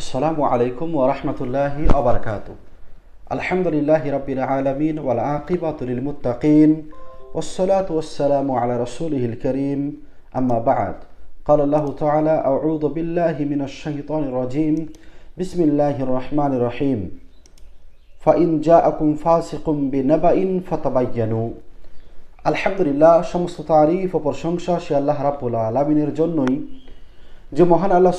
আসসালামু আলাইকুম ওরহমতুল্লাহি আবরকাত আলহামদুলিল্লাহ রবিল আলমিন ওয়াল আকিবাতুল মুত্তাকিন والصلاة والسلام على رسوله الكريم أما بعد قال الله تعالى أعوذ بالله من الشيطان الرجيم بسم الله الرحمن الرحيم فإن جاءكم فاسق بنبأ فتبينوا আলহামদুলিল্লাহ সমস্ত তারিফ ও প্রশংসা সে আল্লাহ রাবুল আলমিনের জন্যই যে মহান আল্লাহ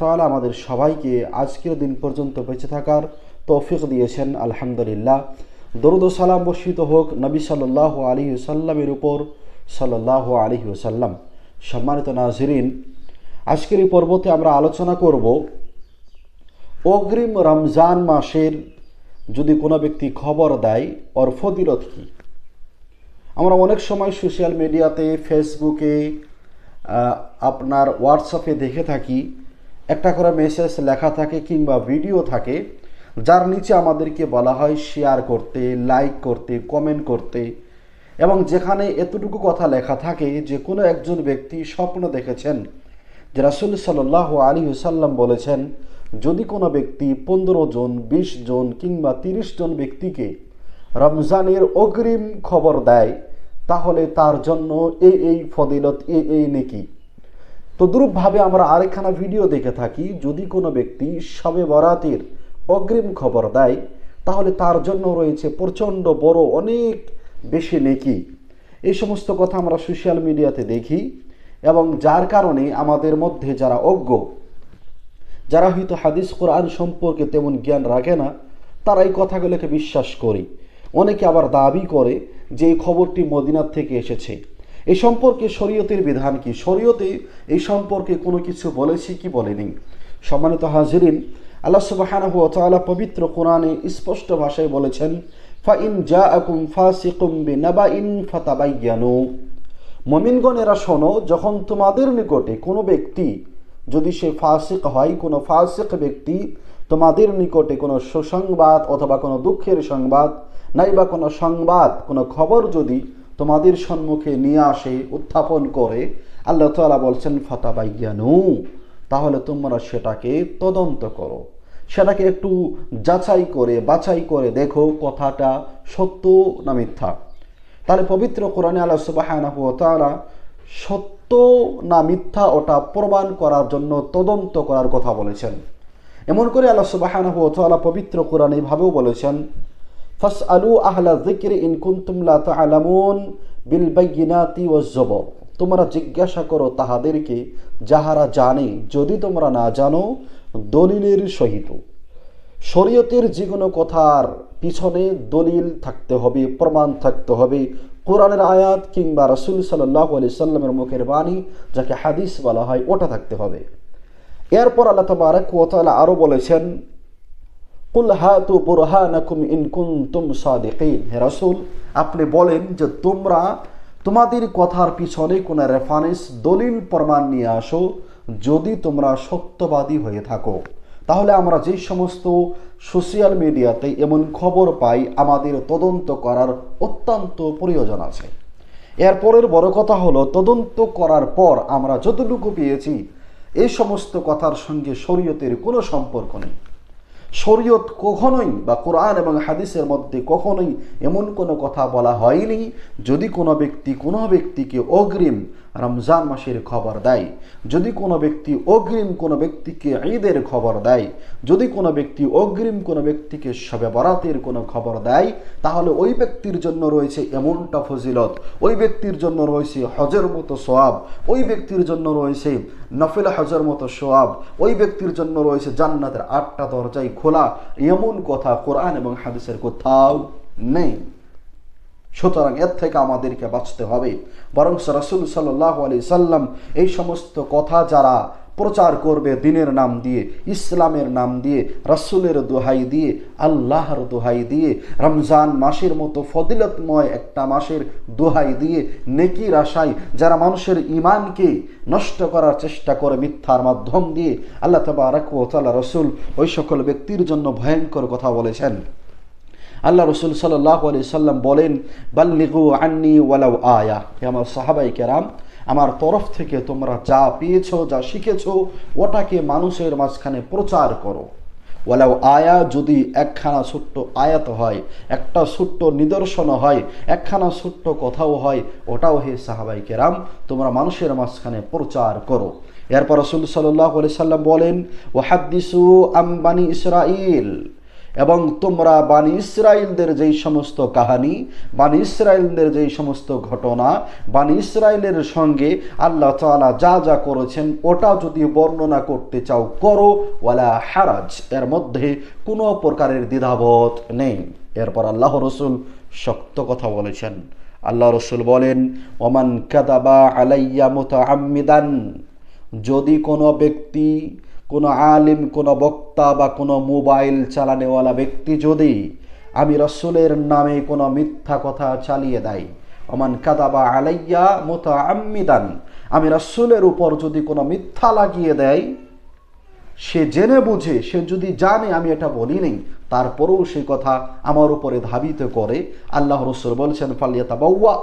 তাআলা আমাদের সবাইকে আজকের দিন পর্যন্ত বেঁচে থাকার তৌফিক দিয়েছেন, আলহামদুলিল্লাহ। দরুদ সালাম বর্ষিত হোক নবী সাল্লাহ আলী সাল্লামের উপর সাল্লাহ আলী সাল্লাম সম্মানিত নাজরিন, আজকের এই পর্বতে আমরা আলোচনা করব অগ্রিম রমজান মাসের যদি কোনো ব্যক্তি খবর দেয়, ওর ফদিলত কী? আমরা অনেক সময় সোশ্যাল মিডিয়াতে ফেসবুকে আপনার হোয়াটসঅ্যাপে দেখে থাকি, একটা করে মেসেজ লেখা থাকে কিংবা ভিডিও থাকে, যার নিচে আমাদেরকে বলা হয় শেয়ার করতে লাইক করতে কমেন্ট করতে। এবং যেখানে এতটুকু কথা লেখা থাকে যে কোনো একজন ব্যক্তি স্বপ্ন দেখেছেন যে রাসুল সাল্লাহ আলী সাল্লাম বলেছেন, যদি কোনো ব্যক্তি পনেরো জন, বিশ জন কিংবা তিরিশ জন ব্যক্তিকে রমজানের অগ্রিম খবর দেয় তাহলে তার জন্য এই এই ফদিলত এই এই নেকি। তদ্রূপভাবে আমরা আরেকখানা ভিডিও দেখে থাকি, যদি কোনো ব্যক্তি সবে বরাতের অগ্রিম খবর দেয়, তাহলে তার জন্য রয়েছে প্রচণ্ড বড় অনেক বেশি নেকি। এই সমস্ত কথা আমরা সোশ্যাল মিডিয়াতে দেখি, এবং যার কারণে আমাদের মধ্যে যারা অজ্ঞ, যারা হয়তো হাদিস কোরআন সম্পর্কে তেমন জ্ঞান রাখে না, তারা এই কথাগুলোকে বিশ্বাস করি। অনেকে আবার দাবি করে যে খবরটি মদিনার থেকে এসেছে। এই সম্পর্কে শরীয়তের বিধান কি? শরীয়তে এই সম্পর্কে কোনো কিছু বলেছি কি বলেনি? সম্মানিত হাজিরিন, আল্লাহ তাআলা পবিত্র কোরআনে স্পষ্ট ভাষায় বলেছেন বিনাবাইন ফাতাবাইয়ানু। মমিনগণেরা শোনো, যখন তোমাদের নিকটে কোনো ব্যক্তি যদি সে ফাসিক হয়, কোনো ফাসিক ব্যক্তি তোমাদের নিকটে কোনো সুসংবাদ অথবা কোনো দুঃখের সংবাদ নাই বা কোনো সংবাদ, কোনো খবর যদি তোমাদের সম্মুখে নিয়ে আসে, উত্থাপন করে, আল্লাহ তালা বলছেন, ফতাবাইয়ানু তাহলে তোমরা সেটাকে তদন্ত করো। সেটাকে একটু যাচাই করে, বাছাই করে দেখো, কথাটা সত্য না মিথ্যা। তাহলে পবিত্র কোরআনে আল্লাহ সুবাহ সত্য না মিথ্যা ওটা প্রমাণ করার জন্য তদন্ত করার কথা বলেছেন। এমন করে আল্লাহ সুবাহ পবিত্র কোরআন এইভাবেও বলেছেন ফাস আলু আহলা জিকির ইন কুন্তুম লা তা'লামুন বিল বাইয়িনাতি ওয়াজ জবর তোমরা জিজ্ঞাসা করো তাহাদেরকে, যাহারা জানে, যদি তোমরা না জানো, দলিলের সহিত। শরীয়তের যে কোনো কথার পিছনে দলিল থাকতে হবে, প্রমাণ থাকতে হবে। কোরআনের আয়াত কিংবা রসুল সাল্লাহ আলি সাল্লামের মুখের বাণী, যাকে হাদিস বলা হয়, ওটা থাকতে হবে। এরপর আল্লাহ তবারক ওতালা আরও বলেছেন, কুল হাতু বুরহানাকুম আপনি বলেন যে তোমরা তোমাদের কথার পিছনে কোনো রেফারেন্স দলিল, প্রমাণ নিয়ে আসো যদি তোমরা সত্যবাদী হয়ে থাকো। তাহলে আমরা যে সমস্ত সোশ্যাল মিডিয়াতে এমন খবর পাই, আমাদের তদন্ত করার অত্যন্ত প্রয়োজন আছে। এরপরের বড় কথা হলো, তদন্ত করার পর আমরা যতটুকু পেয়েছি এই সমস্ত কথার সঙ্গে শরীয়তের কোনো সম্পর্ক নেই। শরীয়ত কখনোই বা কোরআন এবং হাদিসের মধ্যে কখনোই এমন কোনো কথা বলা হয়নি যদি কোনো ব্যক্তি কোনো ব্যক্তিকে অগ্রিম রমজান মাসের খবর দেয়। যদি কোনো ব্যক্তি অগ্রিম কোনো ব্যক্তিকে ঈদের খবর দেয়, যদি কোনো ব্যক্তি অগ্রিম কোনো ব্যক্তিকে সবে বরাতের কোনো খবর দেয়, তাহলে ওই ব্যক্তির জন্য রয়েছে এমনটা ফজিলত। ওই ব্যক্তির জন্য রয়েছে হজের মতো সোয়াব। ওই ব্যক্তির জন্য রয়েছে নফিল হজের মতো সোয়াব। ওই ব্যক্তির জন্য রয়েছে জান্নাতের আটটা দরজায় খোলা। এমন কথা কোরআন এবং হাদিসের কোথাও নেই। সুতরাং এর থেকে আমাদেরকে বাঁচতে হবে। বরং রসুল সাল্লাহ আলি সাল্লাম এই সমস্ত কথা যারা প্রচার করবে দিনের নাম দিয়ে, ইসলামের নাম দিয়ে, রসুলের দোহাই দিয়ে, আল্লাহর দোহাই দিয়ে, রমজান মাসের মতো ফদিলতময় একটা মাসের দোহাই দিয়ে, নেকির আশায় যারা মানুষের ইমানকে নষ্ট করার চেষ্টা করে মিথ্যার মাধ্যম দিয়ে, আল্লাহ তবা রাকুতালা রসুল ওই সকল ব্যক্তির জন্য ভয়ঙ্কর কথা বলেছেন। আল্লাহ রসুল সাল্লাহ সাল্লাম বলেন, বাল্লিগু আন্নি ওয়ালাউ আয়া। হে আমার সাহাবাই কেরাম, আমার তরফ থেকে তোমরা যা পেয়েছ, যা শিখেছো, ওটাকে মানুষের মাঝখানে প্রচার করো। ওয়ালাও আয়া যদি একখানা ছোট্ট আয়াত হয়, একটা ছোট্ট নিদর্শন হয়, একখানা ছোট্ট কথাও হয়, ওটাও হে সাহাবাই কেরাম, তোমরা মানুষের মাঝখানে প্রচার করো। এরপর রসুল সাল্লাহ সাল্লাম বলেন ও হাদ্দিসু আম্বানি ইসরাইল এবং তোমরা বানি ইসরায়েলদের যেই সমস্ত কাহানি, বানি ইসরায়েলদের যেই সমস্ত ঘটনা, বানি ইসরায়েলের সঙ্গে আল্লাহ তাআলা যা যা করেছেন, ওটা যদি বর্ণনা করতে চাও, করো। ওয়ালা হারাজ, এর মধ্যে কোনো প্রকারের দ্বিধাবোধ নেই। এরপর আল্লাহ রসুল শক্ত কথা বলেছেন। আল্লাহ রসুল বলেন, ওমান কাদাবা আলাইয়া মুতাআম্মিদান যদি কোনো ব্যক্তি কোনো আলিম, কোনো বক্তা বা কোনো মোবাইল চালানেওয়ালা ব্যক্তি যদি আমি রসুলের নামে কোনো মিথ্যা কথা চালিয়ে দেয় অমান কাদাবা আলাইয়া মতো আম্মিদান আমি রসুলের উপর যদি কোনো মিথ্যা লাগিয়ে দেয়, সে জেনে বুঝে, সে যদি জানে আমি এটা বলি নেই তারপরেও সে কথা আমার উপরে ধাবিত করে, আল্লাহ রসুল বলছেন ফালিয়াতা বাউয়া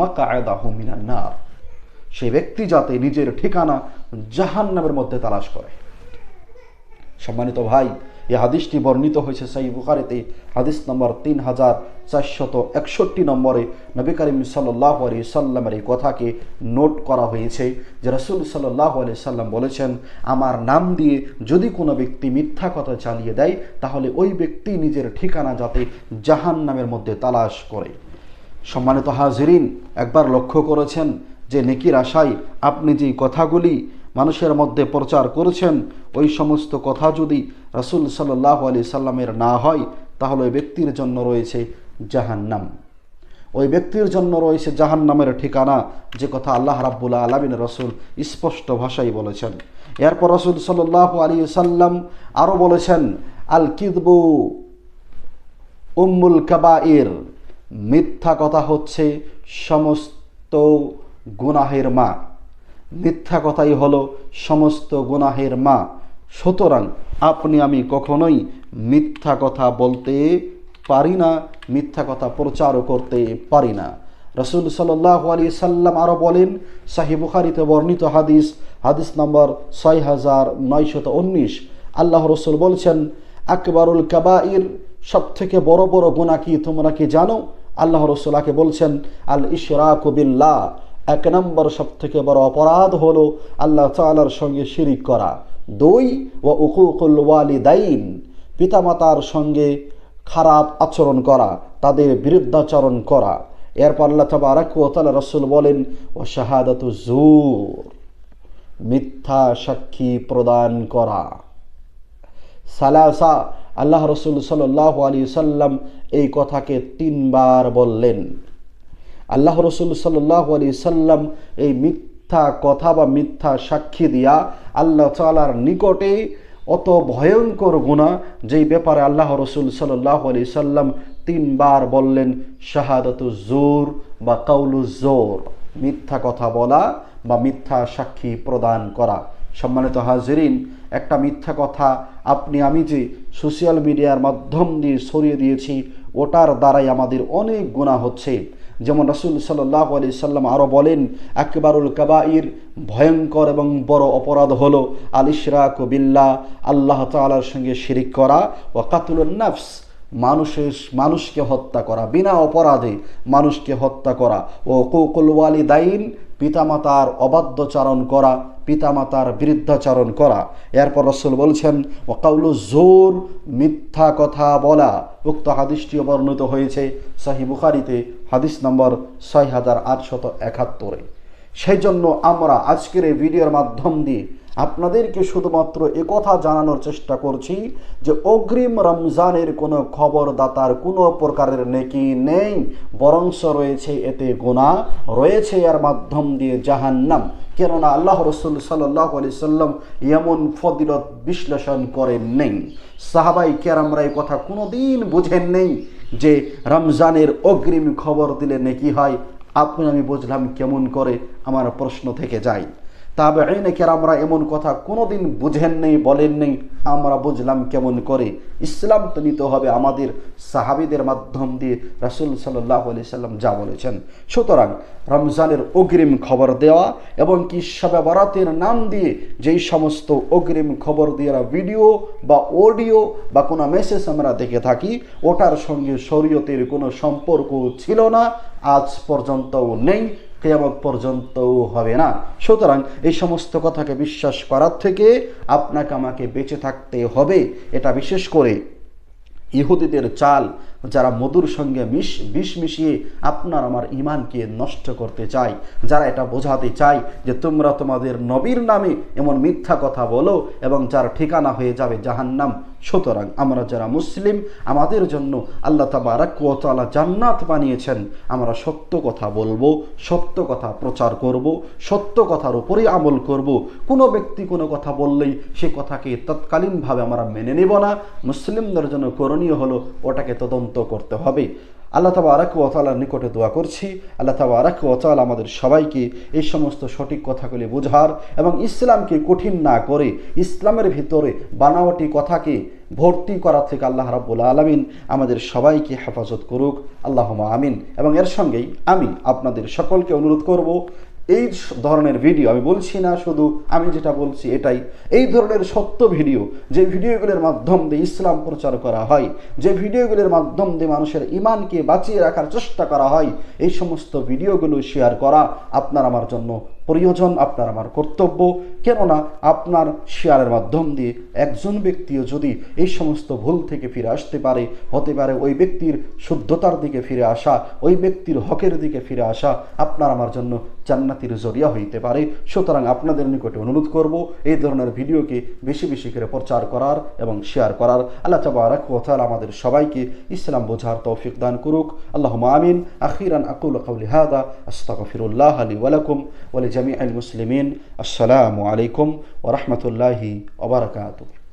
মাকা মিনান নার সেই ব্যক্তি যাতে নিজের ঠিকানা জাহান্নামের মধ্যে তালাশ করে। সম্মানিত ভাই, এই হাদিসটি বর্ণিত হয়েছে সাই বুখারিতে, হাদিস নম্বর তিন হাজার চারশত একষট্টি নম্বরে নবী করিম সাল্লাহ আলী সাল্লামের এই কথাকে নোট করা হয়েছে যে রসুল সাল্লাহ আলি সাল্লাম বলেছেন, আমার নাম দিয়ে যদি কোনো ব্যক্তি মিথ্যা কথা চালিয়ে দেয়, তাহলে ওই ব্যক্তি নিজের ঠিকানা যাতে জাহান নামের মধ্যে তালাশ করে। সম্মানিত হাজিরিন, একবার লক্ষ্য করেছেন যে নেকির আশায় আপনি যে কথাগুলি মানুষের মধ্যে প্রচার করেছেন, ওই সমস্ত কথা যদি রাসুল সাল্লাহ আলি সাল্লামের না হয়, তাহলে ওই ব্যক্তির জন্য রয়েছে জাহান্নাম। ওই ব্যক্তির জন্য রয়েছে জাহান্নামের ঠিকানা, যে কথা আল্লাহ রাব্বুল আলমিন রসুল স্পষ্ট ভাষায় বলেছেন। এরপর রসুল সাল্লাহ আলী সাল্লাম আরও বলেছেন, আল কিদবু উম্মুল কাবাইর। মিথ্যা কথা হচ্ছে সমস্ত গুনাহের মা। মিথ্যা কথাই হলো সমস্ত গুনাহের মা। সুতরাং আপনি আমি কখনোই মিথ্যা কথা বলতে পারি না, মিথ্যা কথা প্রচারও করতে পারি না। রসুল সাল্লাহ আলী সাল্লাম আরও বলেন সাহি বুখারিতে বর্ণিত হাদিস হাদিস নম্বর ছয় হাজার নয়শত উনিশ। আল্লাহ রসুল বলছেন, আকবরুল কাবাইর সব থেকে বড় বড় গুণা কি তোমরা কি জানো? আল্লাহ রসুল্লাহকে বলছেন আল ইশরাক বিল্লাহ। এক নম্বর সব থেকে বড় অপরাধ হলো আল্লাহ তালার সঙ্গে শিরিক করা। দুই ও উকুকুল ওয়ালিদাইন, পিতামাতার সঙ্গে খারাপ আচরণ করা, তাদের বিরুদ্ধাচরণ করা। এরপর আল্লাহ তাবারাক ও রসুল বলেন ও শাহাদাত জুর মিথ্যা সাক্ষী প্রদান করা। সালাসা, আল্লাহ রসুল সাল্লাহ আলী সাল্লাম এই কথাকে তিনবার বললেন। আল্লাহ রসুল সাল্লাহ আলী সাল্লাম এই মিথ্যা কথা বা মিথ্যা সাক্ষী দিয়া আল্লাহ তালার নিকটে অত ভয়ঙ্কর গুণা যেই ব্যাপারে আল্লাহ রসুল সাল্লাহ আলী সাল্লাম তিনবার বললেন জোর বা কাউলু জোর মিথ্যা কথা বলা বা মিথ্যা সাক্ষী প্রদান করা। সম্মানিত হাজিরিন, একটা মিথ্যা কথা আপনি আমি যে সোশ্যাল মিডিয়ার মাধ্যম দিয়ে ছড়িয়ে দিয়েছি ওটার দ্বারাই আমাদের অনেক গুণা হচ্ছে। যেমন রসুল সাল্লাহ আলি সাল্লাম আরও বলেন, আকবরুল কাবাইর ভয়ঙ্কর এবং বড় অপরাধ হলো আল ইশরাক বিল্লাহ, আল্লাহ তালার সঙ্গে শিরিক করা ও কাতুল নাফস, মানুষের, মানুষকে হত্যা করা। বিনা অপরাধে মানুষকে হত্যা করা। ও কৌকুল ওয়ালিদাইন পিতামাতার অবাধ্যচারণ করা, পিতামাতার বিরুদ্ধাচারণ করা। এরপর রসুল বলছেন ও কাউলু জোর মিথ্যা কথা বলা। উক্ত হাদিসটিও বর্ণিত হয়েছে সাহি বুখারিতে, হাদিস নম্বর ছয় হাজার আটশত একাত্তরে। সেই জন্য আমরা আজকের এই ভিডিওর মাধ্যম দিয়ে আপনাদেরকে শুধুমাত্র কথা জানানোর চেষ্টা করছি যে অগ্রিম রমজানের কোনো খবরদাতার কোনো প্রকারের নেকি নেই বরংশ রয়েছে এতে গোনা রয়েছে এর মাধ্যম দিয়ে জাহান্নাম। কেননা আল্লাহ রসুল সাল্লাহ আলি সাল্লাম এমন ফদিলত বিশ্লেষণ করেন নেই। সাহাবাই কেরামরা এই কথা কোনোদিন বুঝেন নেই যে রমজানের অগ্রিম খবর দিলে নেকি হয়। আপনি আমি বুঝলাম কেমন করে আমার প্রশ্ন থেকে যায়। তবে আইনেকের আমরা এমন কথা কোনোদিন বুঝেন নেই, বলেন নেই। আমরা বুঝলাম কেমন করে ইসলাম তো নিতে হবে আমাদের সাহাবিদের মাধ্যম দিয়ে রাসুল সাল্লাহ আলি সাল্লাম যা বলেছেন। সুতরাং রমজানের অগ্রিম খবর দেওয়া এবং কি সবে বরাতের নাম দিয়ে যেই সমস্ত অগ্রিম খবর দেওয়া ভিডিও বা অডিও বা কোনো মেসেজ আমরা দেখে থাকি, ওটার সঙ্গে শরীয়তের কোনো সম্পর্ক ছিল না, আজ পর্যন্তও নেই। কেয়ামত পর্যন্তও হবে না। সুতরাং এই সমস্ত কথাকে বিশ্বাস করার থেকে আপনাকে আমাকে বেঁচে থাকতে হবে। এটা বিশেষ করে ইহুদিদের চাল যারা মধুর সঙ্গে মিশ, বিষ মিশিয়ে আপনার আমার ইমানকে নষ্ট করতে চায়, যারা এটা বোঝাতে চায় যে তোমরা তোমাদের নবীর নামে এমন মিথ্যা কথা বলো এবং যার ঠিকানা হয়ে যাবে জাহান্নাম। সুতরাং আমরা যারা মুসলিম, আমাদের জন্য আল্লাহ তাবারাকালা জান্নাত বানিয়েছেন। আমরা সত্য কথা বলব, সত্য কথা প্রচার করব, সত্য কথার উপরেই আমল করব। কোনো ব্যক্তি কোনো কথা বললেই সে কথাকে তৎকালীনভাবে আমরা মেনে নেব না। মুসলিমদের জন্য করণীয় হলো ওটাকে তদন্ত করতে হবে। আল্লাহ তাবা আরাক ওতালার নিকটে দোয়া করছি। আল্লাহ তাবা আরাক ওতাল আমাদের সবাইকে এই সমস্ত সঠিক কথাগুলি বোঝার এবং ইসলামকে কঠিন না করে ইসলামের ভিতরে বানাওয়াটি কথাকে ভর্তি করা থেকে আল্লাহ রাব্বুল আলমিন আমাদের সবাইকে হেফাজত করুক। আল্লাহ আমিন এবং এর সঙ্গেই আমি আপনাদের সকলকে অনুরোধ করব এই ধরনের ভিডিও আমি বলছি না শুধু, আমি যেটা বলছি এটাই। এই ধরনের সত্য ভিডিও যে ভিডিওগুলোর মাধ্যম দিয়ে ইসলাম প্রচার করা হয়, যে ভিডিওগুলোর মাধ্যম দিয়ে মানুষের ইমানকে বাঁচিয়ে রাখার চেষ্টা করা হয়, এই সমস্ত ভিডিওগুলো শেয়ার করা আপনার আমার জন্য প্রয়োজন আপনার আমার কর্তব্য। কেননা আপনার শেয়ারের মাধ্যম দিয়ে একজন ব্যক্তিও যদি এই সমস্ত ভুল থেকে ফিরে আসতে পারে, হতে পারে ওই ব্যক্তির শুদ্ধতার দিকে ফিরে আসা, ওই ব্যক্তির হকের দিকে ফিরে আসা, আপনার আমার জন্য জান্নাতির জরিয়া হইতে পারে। সুতরাং আপনাদের নিকটে অনুরোধ করব, এই ধরনের ভিডিওকে বেশি বেশি করে প্রচার করার এবং শেয়ার করার। আল্লাহ তাবারাক ওয়াতাল আমাদের সবাইকে ইসলাম বোঝার তৌফিক দান করুক। আল্লাহ আমিন। আখিরান আকুল কাউলি হাদা। আস্তাগফিরুল্লাহ আলী ওয়ালাকুম ওয়ালি জামিআল মুসলিমিন আসসালামু আলাইকুম ওরহমতুল্লাহি ওবরাকাতুহ